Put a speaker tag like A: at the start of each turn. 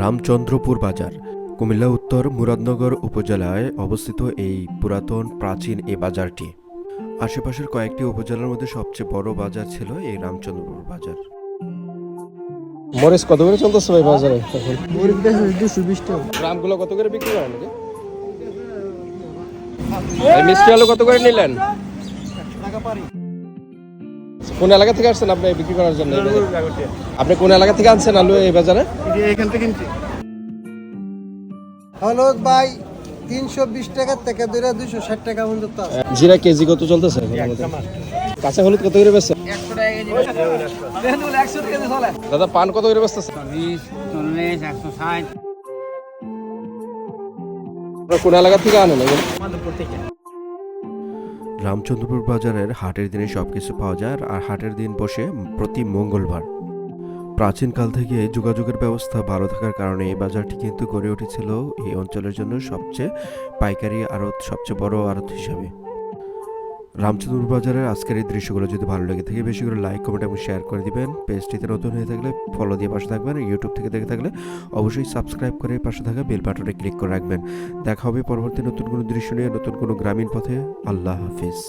A: রামচন্দ্রপুর বাজার কুমিল্লা উত্তর মুরাদনগর উপজেলায় অবস্থিত এই পুরাতন প্রাচীন এই বাজারটি। আশেপাশের কয়েকটি উপজেলার মধ্যে সবচেয়ে বড় বাজার ছিল এই রামচন্দ্রপুর বাজার।
B: মরিচ কত করে চলতেছে ভাই বাজারে? এখন
C: দুশো বিশ টাকা।
B: গ্রামগুলো কত করে বিক্রি করেন মিষ্টি আলু কত করে নিলেন? কোন এলাকা থেকে আসছেন আপনি বিক্রি করার জন্য? আপনি কোন এলাকা থেকে আনছেন আলু এই বাজারে?
C: এখান থেকে কিনছি। হলুদ ভাই তিনশো বিশ টাকার থেকে দুইশো ষাট টাকা পর্যন্ত
B: জিরা কেজি কত চলতেছে? এখন কাঁচা হলুদ কত করে বেচছে দাদা পান কত করে বেচতেছে কোন এলাকা থেকে আনেন
A: রামচন্দ্রপুর বাজারের হাটের দিনে সব কিছু পাওয়া যায়, আর হাটের দিন বসে প্রতি মঙ্গলবার। প্রাচীনকাল থেকে যোগাযোগের ব্যবস্থা ভালো থাকার কারণে এই বাজারটি কিন্তু গড়ে উঠেছিল এই অঞ্চলের জন্য সবচেয়ে পাইকারি আড়ত, সবচেয়ে বড় আড়ত হিসাবে। রামচন্দ্রপুর বাজারের আজকের এই দৃশ্যগুলো যদি ভালো লেগে থাকে, বেশি করে লাইক কমেন্ট এবং শেয়ার করে দিবেন। পেজটিতে নতুন হয়ে থাকলে ফলো দিয়ে পাশে থাকবেন। ইউটিউব থেকে দেখে থাকলে অবশ্যই সাবস্ক্রাইব করে পাশে থাকা বেল বাটনে ক্লিক করে রাখবেন। দেখা হবে পরবর্তী নতুন কোনো দৃশ্য নিয়ে, নতুন কোনো গ্রামীণ পথে। আল্লাহ হাফিজ।